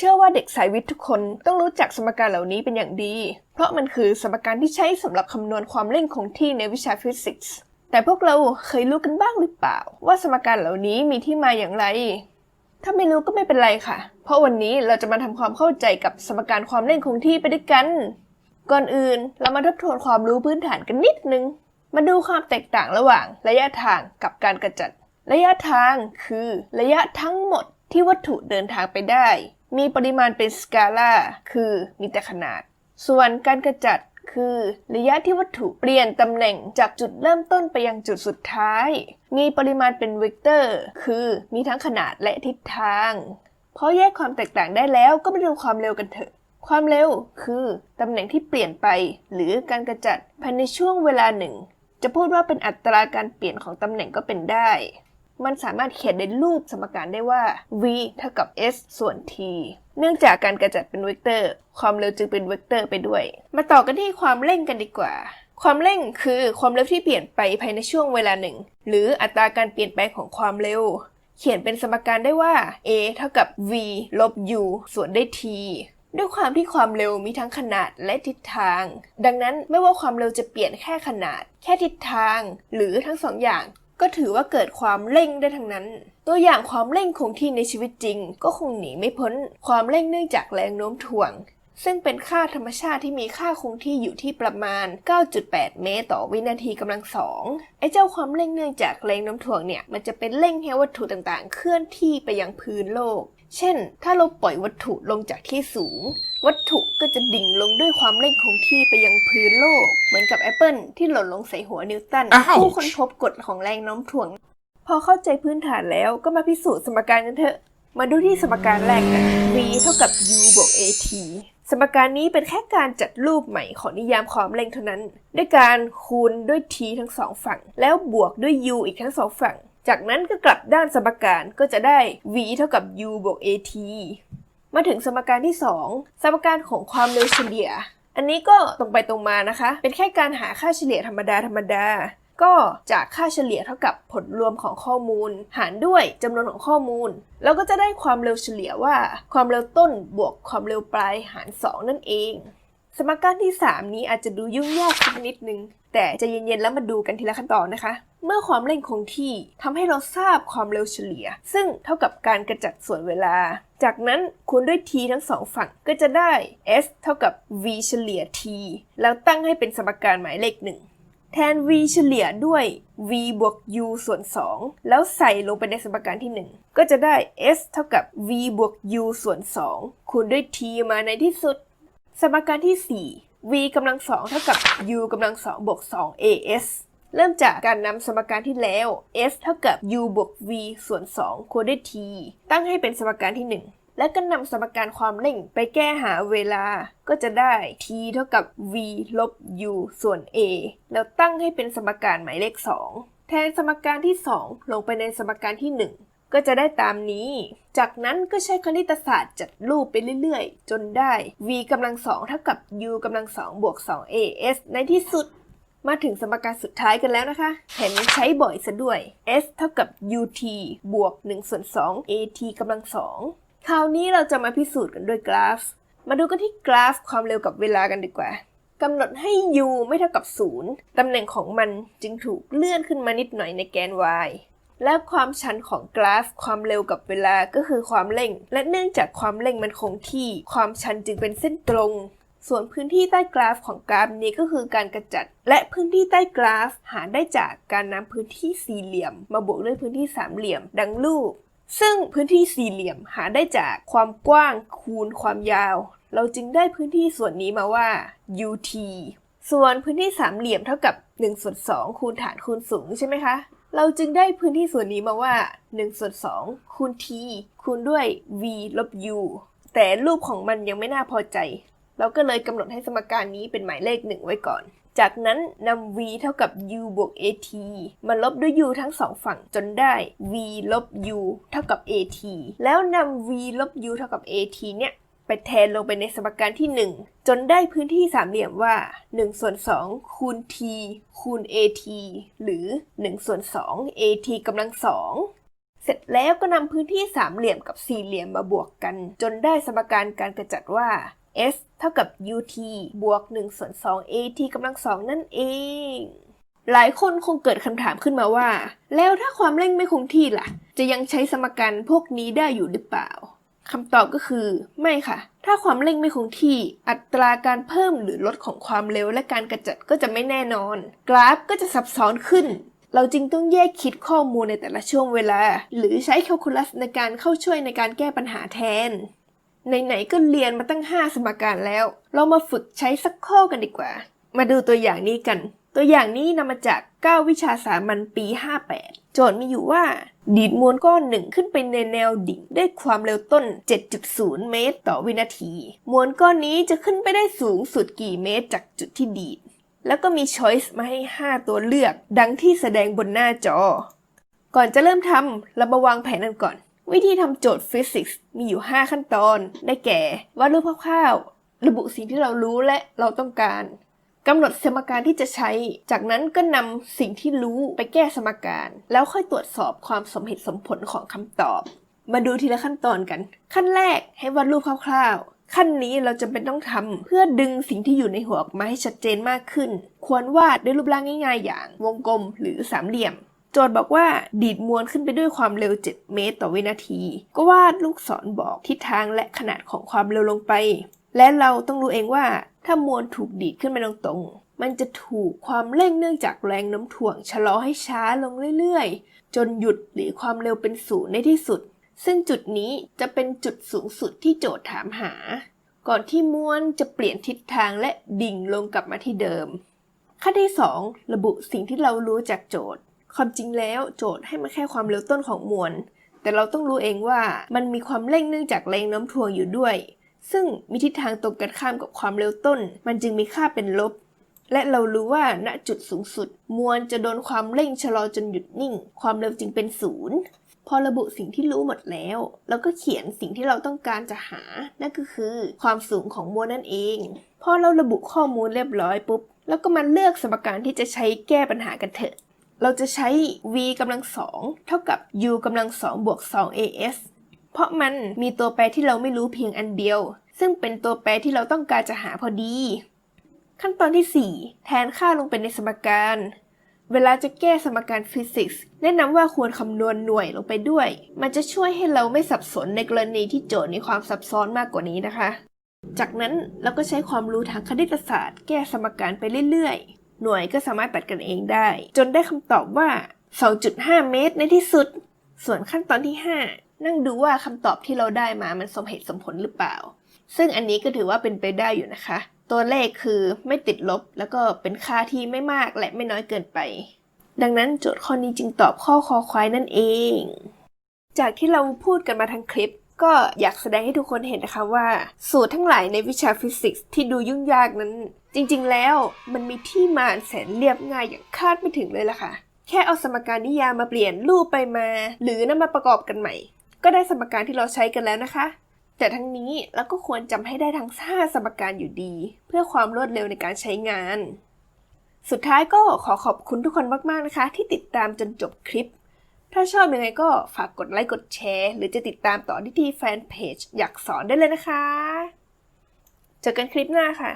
เชื่อว่าเด็กสายวิทย์ทุกคนต้องรู้จักสมการเหล่านี้เป็นอย่างดี เพราะมันคือสมการที่ใช้สำหรับคำนวณความเร่งคงที่ในวิชาฟิสิกส์ แต่พวกเราเคยรู้กันบ้างหรือเปล่า ว่าสมการเหล่านี้มีที่มาอย่างไร ถ้าไม่รู้ก็ไม่เป็นไรค่ะ เพราะวันนี้เราจะมาทำความเข้าใจกับสมการความเร่งคงที่ไปด้วยกัน ก่อนอื่นเรามาทบทวนความรู้พื้นฐานกันนิดนึง มาดูความแตกต่างระหว่าง ระยะทางกับการกระจัด ระยะทางคือ ระยะทั้งหมดที่วัตถุเดินทางไปได้ มีปริมาณเป็นสกาล่าคือมีแต่ขนาด ส่วนการกระจัดคือระยะที่วัตถุเปลี่ยนตำแหน่งจากจุดเริ่มต้นไปยังจุดสุดท้าย มีปริมาณเป็นเวกเตอร์ คือมีทั้งขนาดและทิศทาง เพราะแยกความแตกต่างได้แล้วก็มาดูความเร็วกันเถอะ ความเร็วคือตำแหน่งที่เปลี่ยนไป หรือการกระจัดภายในช่วงเวลาหนึ่ง จะพูดว่าเป็นอัตราการเปลี่ยนของตำแหน่งก็เป็นได้ มันสามารถเขียนในรูปสมการได้ว่า v เท่ากับ s ส่วน t เนื่องจากการกระจัดเป็นเวกเตอร์ ความเร็วจึงเป็นเวกเตอร์ไปด้วย มาต่อกันที่ความเร่งกันดีกว่า ความเร่งคือความเร็วที่เปลี่ยนไปภายในช่วงเวลาหนึ่ง หรืออัตราการเปลี่ยนแปลงของความเร็ว เขียนเป็นสมการได้ว่า a เท่ากับ v ลบ u ส่วนด้วย t ด้วยความที่ความเร็วมีทั้งขนาดและทิศทาง ดังนั้นไม่ว่าความเร็วจะเปลี่ยนแค่ขนาด แค่ทิศทาง หรือทั้งสองอย่าง ก็ถือว่าเกิดความเร่งได้ทั้งนั้น ตัวอย่างความเร่งคงที่ในชีวิตจริง ก็คงหนีไม่พ้น ความเร่งเนื่องจากแรงโน้มถ่วง ซึ่งเป็นค่าธรรมชาติที่มีค่าคงที่อยู่ที่ประมาณ 9.8 เมตรต่อวินาทีกำลังสองไอ้เจ้าความเร่งเนื่องจากแรงโน้มถ่วงเนี่ย มันจะเป็นเร่งให้วัตถุต่างๆ เคลื่อนที่ไปยังพื้นโลก เช่น ถ้าเราปล่อยวัตถุลงจากที่สูง วัตถุก็จะดิ่งลงด้วยความเร่งคงที่ไปยังพื้นโลก เหมือนกับแอปเปิลที่หล่นลงใส่หัวนิวตันอ้าวผู้ค้นพบกฎของแรงโน้มถ่วง พอเข้าใจพื้นฐานแล้วก็มาพิสูจน์สมการกันเถอะ มาดูที่สมการแรกกัน v เท่ากับ u บวก at สมการนี้เป็นแค่การจัดรูปใหม่ของนิยามความเร่งเท่านั้น ด้วยการคูณด้วย t ทั้งสองฝั่ง แล้วบวกด้วย u อีกทั้งสองฝั่ง จากนั้นก็กลับด้านสมการก็จะได้ v เท่ากับ u บวก at มาถึงสมการที่ 2 สมการของความเร็วเฉลี่ย อันนี้ก็ตรงไปตรงมานะคะ เป็นแค่การหาค่าเฉลี่ยธรรมดาธรรมดา ก็จากค่าเฉลี่ยเท่ากับผลรวมของข้อมูล หารด้วยจำนวนของข้อมูล แล้วก็จะได้ความเร็วเฉลี่ยว่า ความเร็วต้นบวกความเร็วปลายหาร 2 นั่นเอง สมการที่ 3 นี้อาจจะดูยุ่งยากสักนิดนึงแต่จะเย็นๆแล้วมาดูกันทีละขั้นตอนนะคะ เมื่อความเร่งคงที่ทำให้เราทราบความเร็วเฉลี่ย ซึ่งเท่ากับการกระจัดส่วนเวลา จากนั้นคูณด้วย t ทั้งสองฝั่งก็จะได้ s เท่ากับ v เฉลี่ย t แล้วตั้งให้เป็นสมการหมายเลขหนึ่งแทน v เฉลี่ยด้วย v บวก u ส่วน 2 แล้วใส่ลงไปในสมการที่ 1 ก็จะได้ s เท่ากับ v บวก u ส่วน 2 คูณด้วย t มาในที่สุด สมการที่ 4 v กำลังสองเท่ากับ u กำลังสองบวก 2 as เริ่มจากการนำสมการที่แล้ว s เท่ากับ u บวก v ส่วน2คูณด้วย t ตั้งให้เป็นสมการที่ 1 แล้วก็นำสมการความเร่งไปแก้หาเวลา ก็จะได้ t เท่ากับ v ลบ u ส่วน a แล้วตั้งให้เป็นสมการหมายเลข 2 แทนสมการที่ 2 ลงไปในสมการที่ 1 ก็จะได้ตามนี้ จากนั้นก็ใช้คณิตศาสตร์จัดรูปไปเรื่อยๆ จนได้ v กำลังสองเท่ากับ u กำลังสองบวก 2 as ในที่สุด มาถึงสมการสุดท้ายกันแล้วนะคะ แถมยังใช้บ่อยซะด้วย s เท่ากับ ut บวก1ส่วน2 at กำลังสองคราวนี้เราจะมาพิสูจน์กันด้วยกราฟ มาดูกันที่กราฟความเร็วกับเวลากันดีกว่ากำหนดให้ u ไม่เท่ากับ 0 ตำแหน่งของมันจึงถูกเลื่อนขึ้นมานิดหน่อยในแกน y และความชันของกราฟ ความเร็วกับเวลาก็คือความเร่ง และเนื่องจากความเร่งมันคงที่ ความชันจึงเป็นเส้นตรง ส่วนพื้นที่ใต้กราฟของกราฟนี้ก็คือการกระจัด และพื้นที่ใต้กราฟหาได้จากการนำพื้นที่สี่เหลี่ยม มาบวกด้วยพื้นที่สามเหลี่ยม ดังรูป ซึ่งพื้นที่สี่เหลี่ยมหาได้จากความกว้างคูณความยาว เราจึงได้พื้นที่ส่วนนี้มาว่า ut ส่วนพื้นที่สามเหลี่ยมเท่ากับ1ส่วน2คูณฐานคูณสูงใช่ไหมคะ เราจึงได้พื้นที่ส่วนนี้มาว่า1ส่วน2คูณ t คูณด้วย v ลบ u แต่รูปของมันยังไม่น่าพอใจ เราก็เลยกำหนดให้สมการนี้เป็นหมายเลขหนึ่งไว้ก่อน จากนั้นนำ v เท่ากับ u บวก at มาลบด้วย u ทั้งสองฝั่งจนได้ v ลบ u เท่ากับ at แล้วนำ v ลบ u เท่ากับ at เนี่ยไปแทนลงไปในสมการที่ 1 จนได้พื้นที่สามเหลี่ยมว่า1ส่วน2คูณ t คูณ at หรือ1ส่วน2 at กำลัง2เสเสร็จแล้วก็นำพื้นที่สามเหลี่ยมกับสี่เหลี่ยมมาบวกกัน จนได้สมการการกระจัดว่า s เท่ากับ ut บวก1ส่วน2 at กำลังสองนั่นเอง หลายคนคงเกิดคำถามขึ้นมาว่า แล้วถ้าความเร่งไม่คงที่ล่ะ จะยังใช้สมการพวกนี้ได้อยู่หรือเปล่าคำตอบก็คือ ไม่ค่ะ ถ้าความเร่งไม่คงที่ อัตราการเพิ่มหรือลดของความเร็วและการกระจัดก็จะไม่แน่นอน กราฟก็จะซับซ้อนขึ้น เราจึงต้องแยกคิดข้อมูลในแต่ละช่วงเวลา หรือใช้แคลคูลัสในการเข้าช่วยในการแก้ปัญหาแทน ไหนๆก็เรียนมาตั้ง 5 สมการแล้ว เรามาฝึกใช้สักข้อกันดีกว่า มาดูตัวอย่างนี้กัน ตัวอย่างนี้นำมาจาก 9 วิชาสามัญปี 58 โจทย์มีอยู่ว่า ดีดมวลก้อนหนึ่งขึ้นไปในแนวดิ่งด้วยความเร็วต้น 7.0 เมตร ต่อวินาที มวลก้อนนี้จะขึ้นไปได้สูงสุดกี่เมตรจากจุดที่ดีด แล้วก็มีช้อยส์มาให้ 5 ตัวเลือก ดังที่แสดงบนหน้าจอ ก่อนจะเริ่มทำเรามาวางแผนกันก่อน วิธีทำโจทย์ฟิสิกส์มีอยู่ 5 ขั้นตอน ได้แก่ วาดรูปคร่าวๆ ระบุสิ่งที่เรารู้และเราต้องการกำหนดสมการที่จะใช้ จากนั้นก็นำสิ่งที่รู้ไปแก้สมการ แล้วค่อยตรวจสอบความสมเหตุสมผลของคำตอบ มาดูทีละขั้นตอนกัน ขั้นแรกให้วาดรูปคร่าวๆ ขั้นนี้เราจำเป็นต้องทำเพื่อดึงสิ่งที่อยู่ในหัวออกมาให้ชัดเจนมากขึ้น ควรวาดด้วยรูปร่างง่าย ๆ อย่าง วงกลมหรือสามเหลี่ยม จทย์บอกว่าดีดมวลขึ้นไปด้วยความเร็ว 7 เมตรต่อวินาที ก็วาดลูกศรบอกทิศทางและขนาดของความเร็วลงไป และเราต้องรู้เองว่าถ้ามวลถูกดีดขึ้นไปตรงๆ มันจะถูกความเร่งเนื่องจากแรงน้ำถ่วง ชะลอให้ช้าลงเรื่อยๆ จนหยุดหรือความเร็วเป็นศูนย์ในที่สุด ซึ่งจุดนี้จะเป็นจุดสูงสุดที่โจทย์ถามหา ก่อนที่มวลจะเปลี่ยนทิศทางและดิ่งลงกลับมาที่เดิมขั้นที่ 2 ระบุสิ่งที่เรารู้จากโจทย์ ความจริงแล้วโจทย์ให้มาแค่ความเร็วต้นของมวล แต่เราต้องรู้เองว่ามันมีความเร่งเนื่องจากแรงโน้ำถ่วงอยู่ด้วย ซึ่งมีทิศทางตรงกันข้ามกับความเร็วต้น มันจึงมีค่าเป็นลบ และเรารู้ว่าณจุดสูงสุด มวลจะโดนความเร่งชะลอจนหยุดนิ่ง ความเร็วจึงเป็นศูนย์พอระบุสิ่งที่รู้หมดแล้ว เราก็เขียนสิ่งที่เราต้องการจะหา นั่นก็คือความสูงของมวลนั่นเอง พอเราระบุข้อมูลเรียบร้อยปุ๊บ แล้วก็มาเลือกสมการที่จะใช้แก้ปัญหากันเถอะ เราจะใช้ v กำลังสองเท่ากับ u กำลังสองบวก2 as เพราะมันมีตัวแปรที่เราไม่รู้เพียงอันเดียว ซึ่งเป็นตัวแปรที่เราต้องการจะหาพอดี ขั้นตอนที่ 4 แทนค่าลงไปในสมการ เวลาจะแก้สมการฟิสิกส์แนะนำว่าควรคำนวณหน่วยลงไปด้วย มันจะช่วยให้เราไม่สับสนในกรณีที่โจทย์มีความซับซ้อนมากกว่านี้นะคะ จากนั้นเราก็ใช้ความรู้ทางคณิตศาสตร์ แก้สมการไปเรื่อยๆ หน่วยก็สามารถตัดกันเองได้ จนได้คำตอบว่า 2.5 เมตรในที่สุด ส่วนขั้นตอนที่ 5 นั่งดูว่าคำตอบที่เราได้มามันสมเหตุสมผลหรือเปล่า ซึ่งอันนี้ก็ถือว่าเป็นไปได้อยู่นะคะ ตัวเลขคือไม่ติดลบ แล้วก็เป็นค่าที่ไม่มากและไม่น้อยเกินไป ดังนั้นโจทย์ข้อนี้จึงตอบข้อคอควายนั่นเอง จากที่เราพูดกันมาทั้งคลิป ก็อยากแสดงให้ทุกคนเห็นนะคะว่า สูตรทั้งหลายในวิชาฟิสิกส์ที่ดูยุ่งยากนั้น จริงๆ แล้วมันมีที่มาแสนเรียบง่ายอย่างคาดไม่ถึงเลยล่ะค่ะ แค่เอาสมการนิยามมาเปลี่ยนรูปไปมา หรือนำมาประกอบกันใหม่ ก็ได้สมการที่เราใช้กันแล้วนะคะ แต่ทั้งนี้เราก็ควรจำให้ได้ทั้ง5สมการอยู่ดี เพื่อความรวดเร็วในการใช้งาน สุดท้ายก็ขอขอบคุณทุกคนมากๆนะคะ ที่ติดตามจนจบคลิป ถ้าชอบยังไงก็ฝากกดไลค์กดแชร์ หรือจะติดตามต่อที่ที่แฟนเพจอยากสอนได้เลยนะคะ เจอกันคลิปหน้าค่ะ